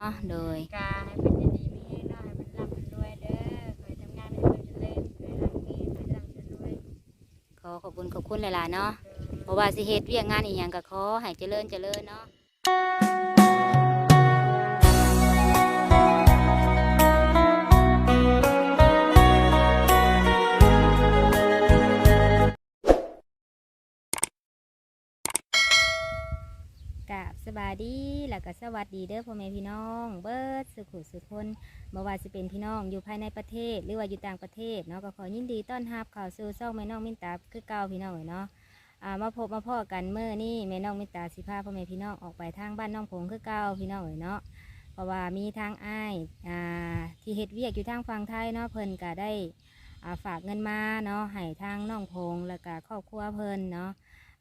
เนาะโดย กาให้เป็นดีๆมีให้เนาะให้มันร่ำมันรวยเด้อเคยทำงานเป็นคนเจริญเคยทำมีเคยร่ำเป็นรวยขอขอบคุณขอบคุณหลายๆเนาะเพราะว่าสิเฮ็ดเวียกงานอีหยังก็ขอให้เจริญเจริญเนาะาบสบายดีแล้วก็สวัสดีเด้อพ่อแม่พี่น้อง เบิร์ดสุขุสุขคนบ่ว่าสิเป็นพี่น้องอยู่ภายในประเทศ หรือว่าอยู่ต่างประเทศเนาะก็ขอยินดีต้อนรับข้าวสู่ช่องแม่น้องมินตาคือเก่าพี่น้องเอ๋ยเนาะอ่ามาพบมาพ่อกันเมื่อนี่แม่น้องมินตาสิพาพ่อแม่พี่น้องออกไปทางบ้านน้องผงคือเก่าพี่น้องเอ๋ยเนาะเพราะว่ามีทางอ้ายอ่าที่เฮ็ดเวียกอยู่ทางฝั่งไทยเนาะเพิ่นก็ได้อ่าฝากเงินมาเนาะให้ทางน้องพงแล้วก็ครอบครัวเพิ่นเนาะ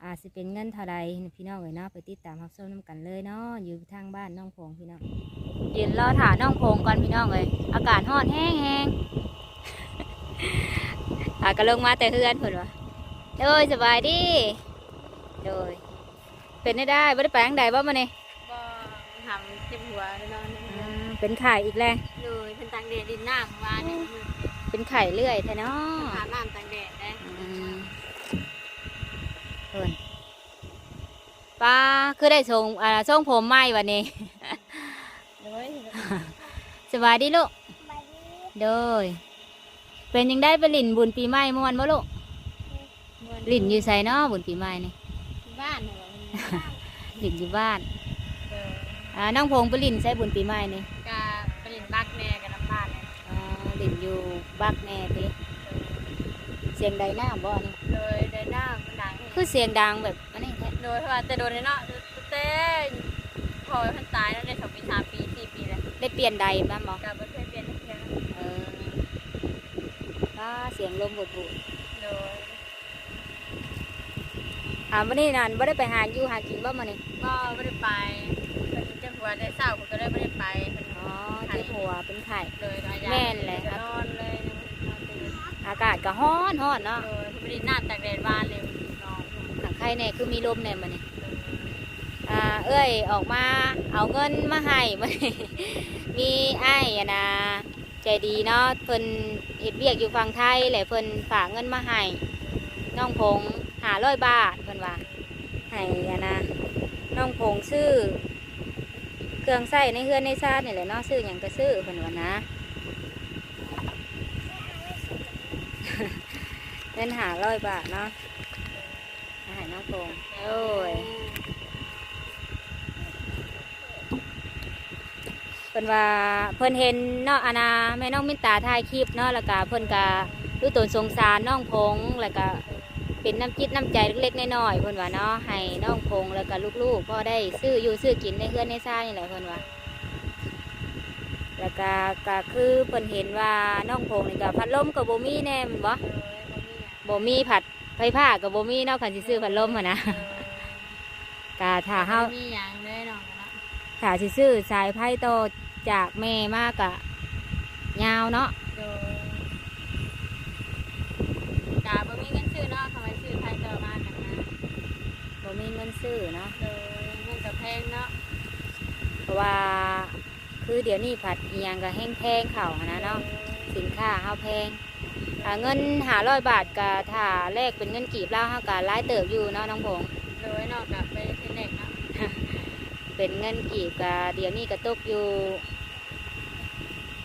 อาจสิเป็นเงินเท่าใดพี่น้องเอ๋ยเนาะไปติดตามรับชมน้ำกันเลยเนาะอยู่ทางบ้านน้องพงพี่น้องยืนรอถ่าน้องพงก่อนพี่น้องเอ๋ยอากาศร้อนแห้งแห้งอากระลงมาแต่เฮือนเพิ่นวะโดยสบายดีโดยเป็นได้ได้ไม่ได้แปลงใดบ่มาเนี่ยบ่ทำเจ็บหัวแน่นอนเป็นไข่อีกแล้วเลยเป็นตังแดดดินหน้าเมื่อวานนี่มือเป็นไข่เรื่อยแท้เนาะหาน้ำตังแดดได้อืม เพิ่นป้าคือได้ส่งอ่าส่งผมใหม่วันนี้เลยสบายดีลูกโดย เป็นยังได้ไปหลินบุญปีใหม่เมื่อวันบ่ลูกหลินอยู่ไสเนาะบุญปีใหม่นี่บ้านเหรอหลินอยู่บ้านเอออ่าน้องพงไปหลินใส่บุญปีใหม่นี่กาไปเล่นบักแน่กับน้ำบ้านเลยอ่าหลินอยู่บักแน่ติเสียงใดหน้าบ่นี่เลย คือเสียงดังแบบอันนี้แท้โดยเพราะว่าแต่โดนเลยเนาะเต้พอมันตายแล้วได้สองปีสามปีสี่ปีแล้วได้เปลี่ยนใดบ้างบ่กับไม่เคยเปลี่ยนเพียงเออป้าเสียงลมบดบุโดยอ่าวันนี้นั่นบ่ได้ไปหาอยู่หากินบ่มานี่ก็ไม่ได้ไปเป็นเจ้าหัวได้เศร้าผมก็เลยไม่ได้ไปอ๋อเจ็บหัวเป็นไข้เลยก็ยาแม่นเลยครับนอนเลยนอนตื่นอากาศก็ร้อนร้อนเนาะโดยไม่ได้หน้าตากแดดบ้านเลยนอนทางไข้ แน่คือมีลมแน่มานี่อ่าเอ้ยออกมาเอาเงินมาให้มามีไอ้อะนะใจดีเนาะเพิ่นเฮ็ดเวียกอยู่ฝั่งไทยแหละเพิ่นฝากเงินมาให้น้องพงหาร้อยบาทเพิ่นว่าให้อะนะน้องพงซื้อเครื่องใส้ในเฮือนในซาดนี่แหละเนาะซื้อหยังก็ซื้อเพิ่นว่านะเงินหาร้อยบาทเนาะ ให้น้องพงโอ้ยเพิ่นว่าเพิ่นเห็นเนาะอานาแม่น้องมินตาถ่ายคลิปเนาะแล้วก็เพิ่นก็รู้ตนสงสารน้องพงแล้วก็เป็นน้ำจิตน้ำใจเล็กๆน้อยๆเพิ่นว่าเนาะให้น้องพงแล้วก็ลูกๆพอได้ซื้ออยู่ซื้อกินในเฮือนในซ่านี่แหละเพิ่นว่าแล้วก็ก็คือเพิ่นเห็นว่าน้องพงนี่ก็พัดลมก็บ่มีแน่แม่นบ่บ่มีผัด ไฟผ้าก็บ่มีเนาะคันสิซื้อพัดลมหั่นนะก็ถ้าเฮามีอย่างเลยเนาะถ้าสิซื้อสายไพ่โตอจากแม่มากกะยาวเนาะโดยกาบ่มีเงินซื้อเนาะทำไมซื้อไทยต่อมากันนะบ่มีเงินซื้อเนาะโดยเงินกับแพงเนาะเพราะว่าคือเดี๋ยวนี้ผัดอีหยังก็แห้งแพงเข่าหั้นนะเนาะสินค้าเฮาแพง ถ้าเงินหาร้อยบาทกะถ้าแลกเป็นเงินกีบแล้วเฮากะร้ายเติบอยู่เนาะน้องพงษ์โดยเนาะกับไปเทนเน็กเนาะเป็นเงินกีบกะเดี๋ยวนี้ก็ตกอยู่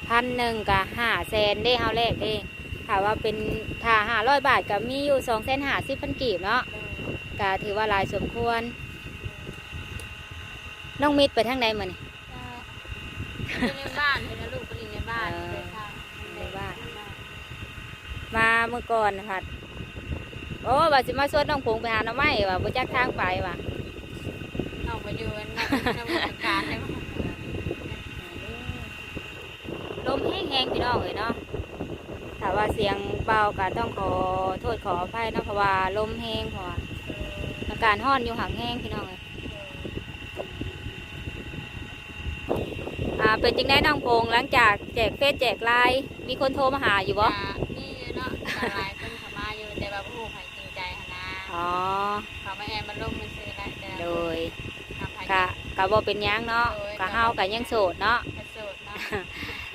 พันหนึ่งกะห้าแสนได้เฮาแลกเด้ถ้าว่าเป็นถ้าหาร้อยบาทก็มีอยู่สองแสนหาสิบพันกีบเนาะก็ถือว่าหลายสมควร น้องมิดไปทางใดมานี่ก็อยู่ในบ้านเห็นลูกก็อยู่ในบ้านเออเดินทางในบ้าน มาเมื่อก่อนผัดโอ้ว่าสิมาชวนน้องผงไปหาหน้ำไม้ว่ะบ่จักทางไปว่ะออกมาอยู่ในในวงการได้บ่ลมแห้งๆพี่น้องเลยเนาะถ้าว่าเสียงเบาก็ต้องขอโทษขออภัยเนาะเพราะว่าลมแห้งเพราะว่าอากาศร้อนอยู่ห่างแห้งพี่น้องเลยอ่าเป็นจังได้น้องพงหลังจากแจกเฟซแจกไลน์มีคนโทรมาหาอยู่บ่นี่เนาะ หลายคนเข้ามาอยู่แต่ว่าผู้ใครจริงใจหั่นนะอ๋อ เขามาแอนมันลงมันซื้อได้แต่โดยทำให้กะกะบ่เป็นหยังเนาะกะเฮาก็ยังโสดเนาะกระโสดเนาะ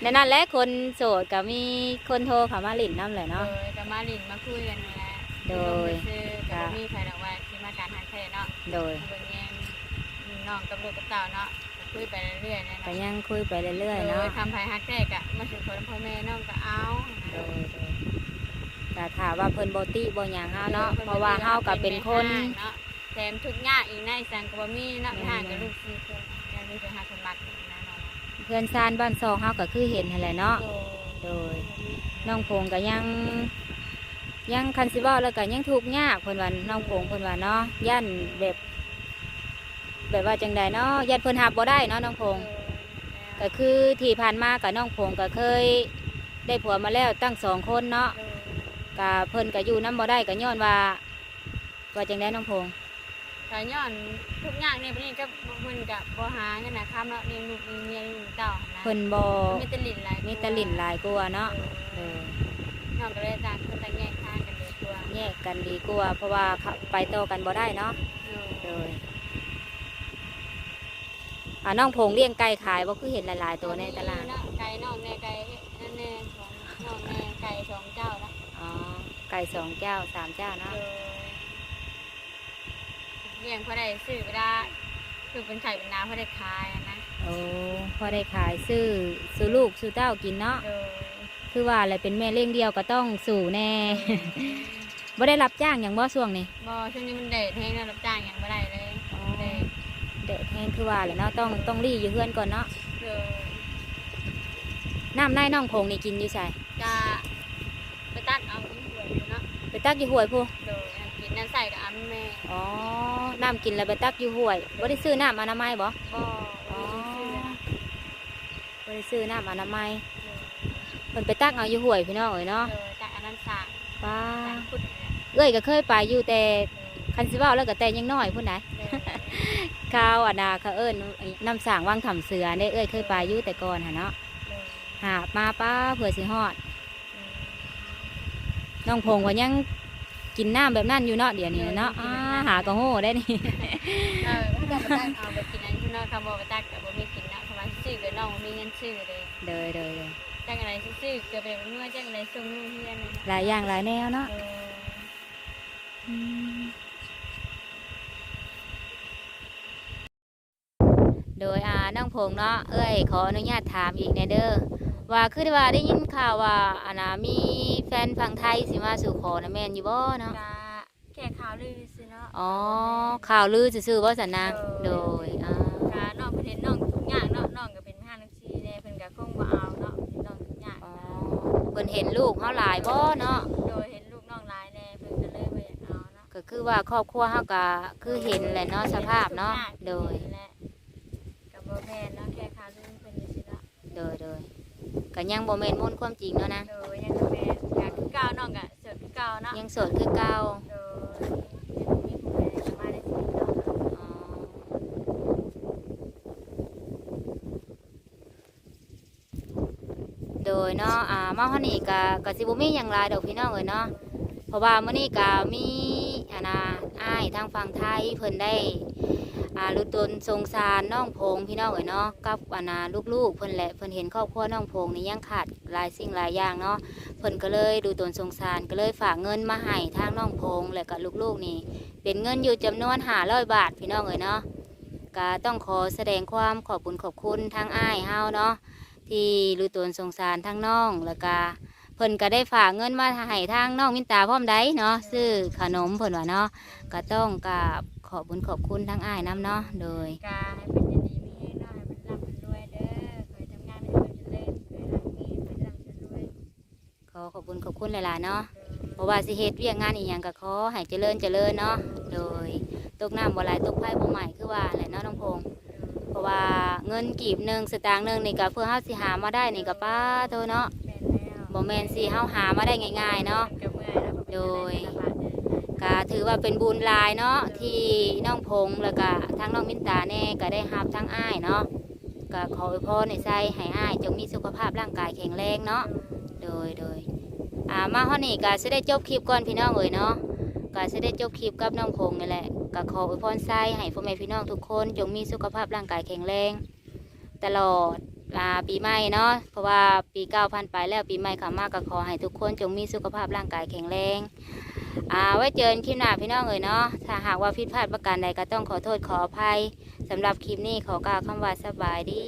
ในนั้นแหละคนโสดก็มีคนโทรเข้ามาหลินน้ำแหละโดเนาะยก็มาลินมาคุยกันนั่นแหละโดยซื้อก็บ่มีใครดอกว่าที่มาการหาแท้เนาะโดยเบิ่งแยงน้องกับลูกกับเต่าเนาะก็คุยไปเรื่อยๆเนี่ยก็เนาะยังคุยไปเรื่อยๆโดเนาะยทำไผฮักแท้กะมาสู่คนพ่อแม่น้องก็เอาโดยโดย แต่ถามว่าเพิ่นบ่ติบ่หยังเฮาเนาะเพราะว่าเฮาก็เป็นคน เนาะแถมทุกข์ยากอีกในสังก็บ่มีเนาะห่างกับลูกสี่คนยังมีแต่หาคนมักอีกนะน้องเพื่อนซานบ้านซองเฮาก็คือเห็นหั่นแหละเนาะ โดยน้องพงก็ยังยังคันสิเว้าแล้วก็ยังทุกข์ยากเพิ่นว่าน้องพงเพิ่นว่าเนาะย่านแบบ แบบว่าจังใดเนาะย่านเพิ่นหับบ่ได้เนาะน้องพงก็คือที่ผ่านมากับน้องพงก็เคย ได้ผัวมาแล้วตั้งสองคนเนาะ กะเพิ่นก็อยู่น้ำบ่ได้ก็ย้อนว่าว่าจังได้น้องพงแต่ย้อนทุกอย่างในประเทศก็เพิ่นก็บ่หาเงินนะคำเนาะเลี้ยงลูกเลี้ยงเมียเลี้ยงลูกเต้านะเพิ่นบ่มีแตะลินหลายมีแตะลิ่นหลายกลัวาเนาะเออน้องก็เลยต่างคนต่างแยกทางกันเลยตัวแยกกันดีกว่าเพราะว่าเขาไปโตอกันบ่ได้เนาะโดยอ่าน้องพงเลี้ยงไก่ขายบ่คือเห็นหลาย ๆ ตัวในตลาดเนาะไก่น้องแน่ไก่นั่นแน่ของน้องแน่ไก่สองเจ้าละ อ๋อ ไก่สองเจ้าสามเจ้าเนาะเลี้ยงพอได้ซื้อเวลาคือเป็นไข่เป็นน้ำพอได้ขายอะนะโอ้พอได้ขายซื้อซื้อลูกซื้อเต้ากินเนาะ โดยคือว่าอะไรเป็นแม่เลี้ยงเดียวก็ต้องสู่แน่บ่ได้รับจ้างอย่างบ่ช่วงนี้บ่ช่วงนี้มันเดทแห้งแล้วรับจ้างอย่างไม่ได้เลยอ๋อเดทเด็ดแห้งคือว่าแหละเนาะต้องต้องรีอยู่เพื่อนก่อนเนาะโดยน้ำในน้องพงนี่กินอยู่ใส่จะไปตักเอา ไปตักอยู่ห้วยพูโดยอันกินนั่นใส่กับอันแม่อ๋อ น้ำกินแล้วไปตักอยู่ห้วยบ่ได้ซื้อน้ำอนามัยบ่บ่อ๋อบ่ได้ซื้อนะบ่ได้ซื้อน้ำอนามัยโดยเพิ่นไปตักเอาอยู่ห้วยพี่น้องเอ้ยเนาะโดยจากอันนั้นสากป้าอันพุดเนี่ยเอ้ยก็เคยไปอยู่แต่โดยคันสิเว้าแล้วก็แต่ยังน้อยพุ่นไหนโดยข้าวอันน่ะเขาเอิ้นน้ำสางวังถ่ำเสือเด้เอ้ยเคยไปอยู่แต่ก่อนหั่นเนาะโดยหาบมาป้าเผื่อสิฮอดอืม น้องพงว่ายังกินน้ำแบบนั้นอยู่เนาะเดี๋ยวนี้เนาะอ่าหากระโหได้นี่เออถ้าจะไปตักเอาไปกินอันที่นอกคำบอกไปตักกับบ่มีกินนะคำว่าซื้อกับน้องบ่มีเงินซื้อเลยเดยเดยเดยจังอะไรซื้อเกิดเป็นเมื่อจังอะไรส่งนู่นเฮียนเลยหลายอย่างหลายแนวเนาะเออโดยอ่าน้องพงเนาะเอ้ยขออนุญาตถามอีกในเด้อว่าคือว่าได้ยินข่าวว่าอันน่ะมี แฟนฝั่งไทยสิมาสู่ขอนะแม่นอยู่บ่เนาะ กะแค่ข่าวลือสิเนาะอ๋อ ข่าวลือซื่อๆบ่สันนางโดยอ่ากะน้องเพิ่นเห็นน้องทุกอย่างเนาะน้องก็เป็นห้านักชีแน่เพิ่นก็คงบ่เอาเนาะเห็นน้องทุกอย่างอ๋อเพิ่นเห็นลูกเฮาหลายบ่เนาะ โดยเห็นลูกน้องหลายแน่เพิ่นก็เลยบ่อยากเอาเนาะก็คือว่าครอบครัวเฮาก็คือเห็นแหละเนาะสภาพเนาะ โดยและกับบ่แม่นเนาะแค่ข่าวลือเพิ่นอยู่สิเนาะ โดยโดยก็ยังบ่แม่นมูลความจริงเนาะนะ โดยยังก็แม่นก็คือ เก่าน้องก็เสิร์ฟคือเก่าเนาะยังโสดคือเก่าโดยมีผู้ใดมาวิเนาะอ๋อโดยเนาะอ่ามาฮอดนี่ก็ก็สิบ่มีหยังหลายดอกพี่น้องเอ้ยเนาะเพราะว่ามื้อนี้ก็มีอันน่ะอ้ายทางฝั่งไทยเพิ่นได้อ่ารู้ตนสงสารน้องพงพี่น้องเอ้ยเนาะกับอันน่ะลูกๆเพิ่นแหละเพิ่นเห็นครอบครัวน้องพงนี่ยังขาด หลายสิ่งหลายอย่างเนาะเพิ่นก็เลยดูตนสงสารก็เลยฝากเงินมาให้ทางน้องพงและก็ลูกๆนี่ เป็นเงินอยู่จำนวนห้าร้อยบาทพี่น้องเอ๋ยเนาะก็ต้องขอแสดงความขอบคุณขอบคุณทางอ้ายเฮาเนาะที่รู้ตนสงสารทางน้องแล้วก็เพิ่นก็ได้ฝากเงินมาให้ทางน้องมินตาพร้อมได้เนาะซื้อขนมเพิ่นว่าเนาะก็ต้องกราบขอบคุญขอบคุณทางอ้ายน้ำเนาะโดย อขอบคุณขอบคุณหลายๆเนาะเพราะว่าสิเฮ็ดเวียกงานอีหยังก็ขอให้เจริญเจริญเนาะโดยตกน้ำบ่หลายตกไฟบ่ใหม่คือว่าแหละเนาะน้องพงษ์เพราะว่าเงินกีบหนึ่งสตางค์หนึ่งนี่ก็เพื่อเฮาสิหามาได้นี่ก็ป้าโตเนาะแม่นแล้วบ่แม่นสิเฮาหามาได้ง่ายๆเนาะกับเมื่อยแล้วก็เป็นโดยจังได๋ก็ลำบากเด้อก็ถือว่าเป็นบุญหลายเนาะที่น้องพงษ์แล้วก็ทั้งน้องมินตาแน่ก็ได้รับทั้งอ้ายเนาะก็ขออวยพรในใจให้อ้ายจงมีสุขภาพร่างกายแข็งแรงเนาะโดยโดย อ่ามาฮอนี่ก็สิได้จบคลิปก่อนพี่น้องเอ้ยเนาะก็สิได้จบคลิปกับน้องพงนี่แหละก็ขออวยพรใจให้พ่อแม่พี่น้องทุกคน จงมีสุขภาพร่างกายแข็งแรง ตลอดอ่าปีใหม่เนาะเพราะว่าปีเก้าพันไปแล้วปีใหม่ขามากก็ขอให้ทุกคนจงมีสุขภาพร่างกายแข็งแรงอ่าไว้เจอกันคลิปหน้าพี่น้องเอ๋ยเนาะถ้าหากว่าผิดพลาดประการใดก็ต้องขอโทษขออภัยสำหรับคลิปนี้ขอกล่าวคำว่าสบายดี